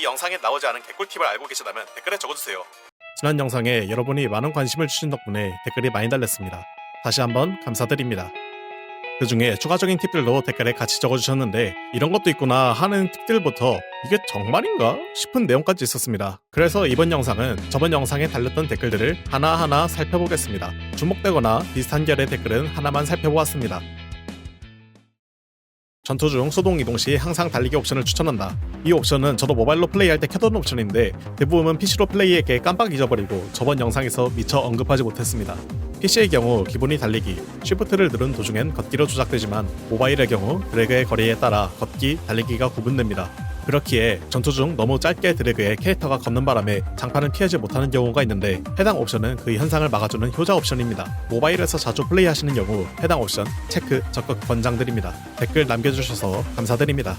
이 영상에 나오지 않은 개꿀팁을 알고 계시다면 댓글에 적어주세요. 지난 영상에 여러분이 많은 관심을 주신 덕분에 댓글이 많이 달렸습니다. 다시 한번 감사드립니다. 그 중에 추가적인 팁들도 댓글에 같이 적어주셨는데 이런 것도 있구나 하는 팁들부터 이게 정말인가 싶은 내용까지 있었습니다. 그래서 이번 영상은 저번 영상에 달렸던 댓글들을 하나하나 살펴보겠습니다. 주목되거나 비슷한 결의 댓글은 하나만 살펴보았습니다. 전투 중 수동 이동 시 항상 달리기 옵션을 추천한다. 이 옵션은 저도 모바일로 플레이할 때 켜둔 옵션인데 대부분은 PC로 플레이에게 깜빡 잊어버리고 저번 영상에서 미처 언급하지 못했습니다. PC의 경우 기본이 달리기, 쉬프트를 누른 도중엔 걷기로 조작되지만 모바일의 경우 드래그의 거리에 따라 걷기, 달리기가 구분됩니다. 그렇기에 전투 중 너무 짧게 드래그해 캐릭터가 걷는 바람에 장판을 피하지 못하는 경우가 있는데 해당 옵션은 그 현상을 막아주는 효자 옵션입니다. 모바일에서 자주 플레이하시는 경우 해당 옵션 체크 적극 권장드립니다. 댓글 남겨주셔서 감사드립니다.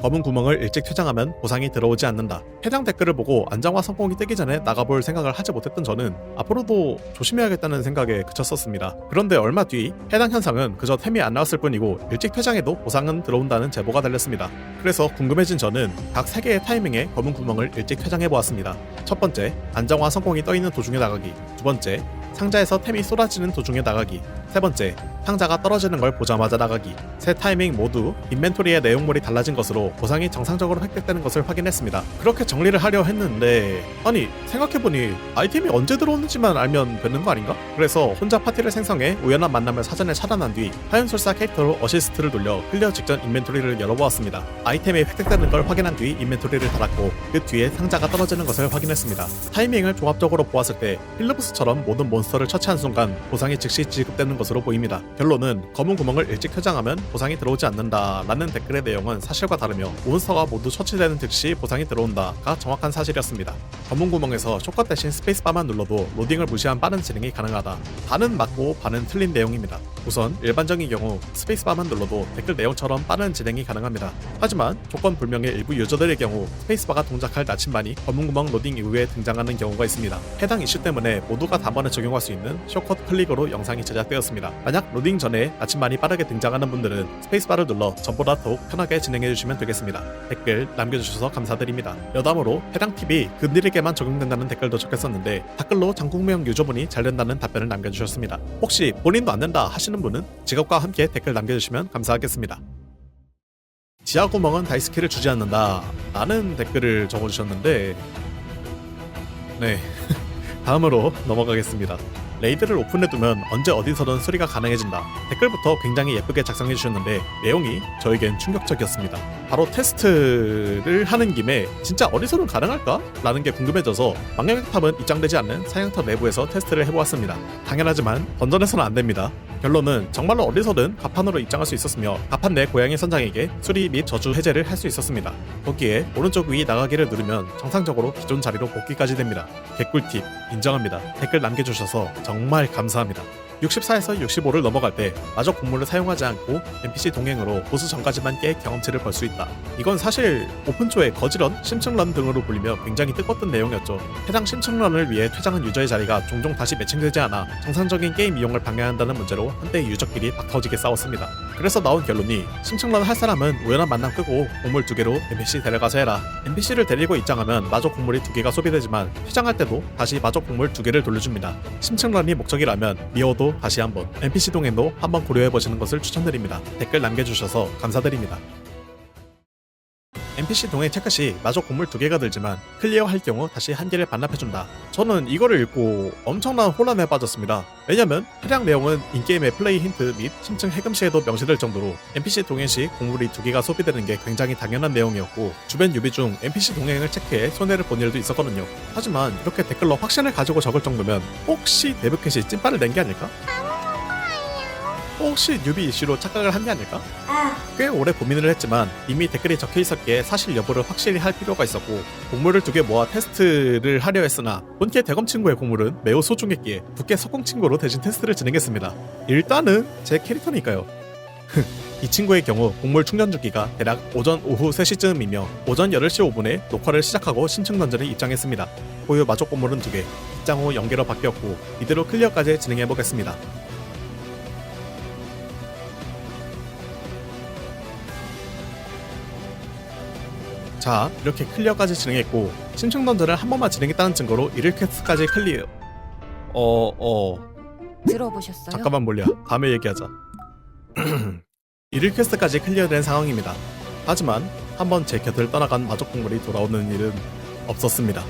검은 구멍을 일찍 퇴장하면 보상이 들어오지 않는다. 해당 댓글을 보고 안정화 성공이 뜨기 전에 나가볼 생각을 하지 못했던 저는 앞으로도 조심해야겠다는 생각에 그쳤었습니다. 그런데 얼마 뒤 해당 현상은 그저 템이 안 나왔을 뿐이고 일찍 퇴장해도 보상은 들어온다는 제보가 달렸습니다. 그래서 궁금해진 저는 각 3개의 타이밍에 검은 구멍을 일찍 퇴장해 보았습니다. 첫 번째, 안정화 성공이 떠 있는 도중에 나가기. 두 번째, 상자에서 템이 쏟아지는 도중에 나가기. 세 번째, 상자가 떨어지는 걸 보자마자 나가기. 세 타이밍 모두 인벤토리의 내용물이 달라진 것으로 보상이 정상적으로 획득되는 것을 확인했습니다. 그렇게 정리를 하려 했는데 아니 생각해보니 아이템이 언제 들어오는지만 알면 되는 거 아닌가? 그래서 혼자 파티를 생성해 우연한 만남을 사전에 차단한 뒤 화염술사 캐릭터로 어시스트를 돌려 클리어 직전 인벤토리를 열어보았습니다. 아이템이 획득되는 걸 확인한 뒤 인벤토리를 닫았고 그 뒤에 상자가 떨어지는 것을 확인했습니다. 타이밍을 종합적으로 보았을 때 필르부스처럼 모든 몬스터를 처치한 순간 보상이 즉시 지급되는 것으로 보입니다. 결론은 검은 구멍을 일찍 퇴장하면 보상이 들어오지 않는다라는 댓글의 내용은 사실과 다르며 몬스터가 모두 처치되는 즉시 보상이 들어온다가 정확한 사실이었습니다. 검은 구멍에서 쇼컷 대신 스페이스바만 눌러도 로딩을 무시한 빠른 진행이 가능하다. 반은 맞고 반은 틀린 내용입니다. 우선 일반적인 경우 스페이스바만 눌러도 댓글 내용처럼 빠른 진행이 가능합니다. 하지만 조건 불명의 일부 유저들의 경우 스페이스바가 동작할 나침반이 검은 구멍 로딩 이후에 등장하는 경우가 있습니다. 해당 이슈 때문에 모두가 단번에 적용할 수 있는 쇼컷 클릭으로 영상이 제작되었습니다. 만약 로딩 전에 나침반이 빠르게 등장하는 분들은 스페이스바를 눌러 전보다 더욱 편하게 진행해 주시면 되겠습니다. 댓글 남겨주셔서 감사드립니다. 여담으로 해당 팁이 그들에게 만 적용된다는 댓글도 적혔었는데 댓글로 장국명 유저분이 잘 된다는 답변을 남겨주셨습니다. 혹시 본인도 안 된다 하시는 분은 직업과 함께 댓글 남겨주시면 감사하겠습니다. 지하 구멍은 다이스키를 주지 않는다 라는 댓글을 적어주셨는데 네 다음으로 넘어가겠습니다. 레이드를 오픈해두면 언제 어디서든 수리가 가능해진다. 댓글부터 굉장히 예쁘게 작성해 주셨는데 내용이 저에겐 충격적이었습니다. 바로 테스트를 하는 김에 진짜 어디서든 가능할까? 라는 게 궁금해져서 망령탑은 입장되지 않는 사양터 내부에서 테스트를 해보았습니다. 당연하지만 던전에서는 안 됩니다. 결론은 정말로 어디서든 가판으로 입장할 수 있었으며 가판 내 고양이 선장에게 수리 및 저주 해제를 할 수 있었습니다. 거기에 오른쪽 위 나가기를 누르면 정상적으로 기존 자리로 복귀까지 됩니다. 개꿀팁 인정합니다. 댓글 남겨주셔서 정말 감사합니다. 64에서 65를 넘어갈 때 마저 공물을 사용하지 않고 NPC 동행으로 보스 전까지만 깨 경험치를 벌 수 있다. 이건 사실 오픈초의 거지런, 심층런 등으로 불리며 굉장히 뜻깊었던 내용이었죠. 해당 심층런을 위해 퇴장한 유저의 자리가 종종 다시 매칭되지 않아 정상적인 게임 이용을 방해한다는 문제로 한때 유저끼리 박터지게 싸웠습니다. 그래서 나온 결론이 심층런 할 사람은 우연한 만남 끄고 공물 두 개로 NPC 데려가서 해라. NPC를 데리고 입장하면 마저 공물이 두 개가 소비되지만 퇴장할 때도 다시 마저 공물 두 개를 돌려줍니다. 심층런이 목적이라면 미어도 다시 한번 NPC 동행도 한번 고려해 보시는 것을 추천드립니다. 댓글 남겨주셔서 감사드립니다. NPC 동행 체크 시 마저 곡물 두 개가 들지만 클리어 할 경우 다시 한 개를 반납해준다. 저는 이거를 읽고 엄청난 혼란에 빠졌습니다. 왜냐면 해당 내용은 인게임의 플레이 힌트 및 심층 해금 시에도 명시될 정도로 NPC 동행 시 곡물이 두 개가 소비되는 게 굉장히 당연한 내용이었고 주변 유비 중 NPC 동행을 체크해 손해를 본 일도 있었거든요. 하지만 이렇게 댓글로 확신을 가지고 적을 정도면 혹시 데브캣이 찐빠를 낸 게 아닐까? 혹시 뉴비 이슈로 착각을 한 게 아닐까? 꽤 오래 고민을 했지만 이미 댓글이 적혀 있었기에 사실 여부를 확실히 할 필요가 있었고 곡물을 두 개 모아 테스트를 하려 했으나 본캐 대검 친구의 곡물은 매우 소중했기에 부캐 석공 친구로 대신 테스트를 진행했습니다. 일단은 제 캐릭터니까요. 이 친구의 경우 곡물 충전 주기가 대략 오전 오후 3시쯤이며 오전 8시 5분에 녹화를 시작하고 신청 던전에 입장했습니다. 보유 마족 곡물은 2개, 입장 후 연계로 바뀌었고 이대로 클리어까지 진행해 보겠습니다. 자 이렇게 클리어까지 진행했고 심층 던전을 한 번만 진행했다는 증거로 1일 퀘스트까지 클리어. 어 어. 들어보셨어요? 잠깐만 몰려. 다음에 얘기하자. 1일 퀘스트까지 클리어된 상황입니다. 하지만 한번 제 곁을 떠나간 마족 동물이 돌아오는 일은 없었습니다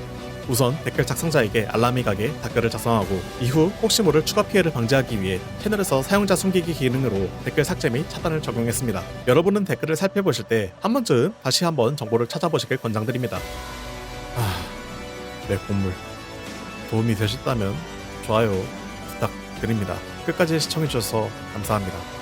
우선 댓글 작성자에게 알람이 가게 댓글을 작성하고 이후 혹시 모를 추가 피해를 방지하기 위해 채널에서 사용자 숨기기 기능으로 댓글 삭제 및 차단을 적용했습니다. 여러분은 댓글을 살펴보실 때 한 번쯤 다시 한번 정보를 찾아보시길 권장드립니다. 아, 렉본물 도움이 되셨다면 좋아요 부탁드립니다. 끝까지 시청해주셔서 감사합니다.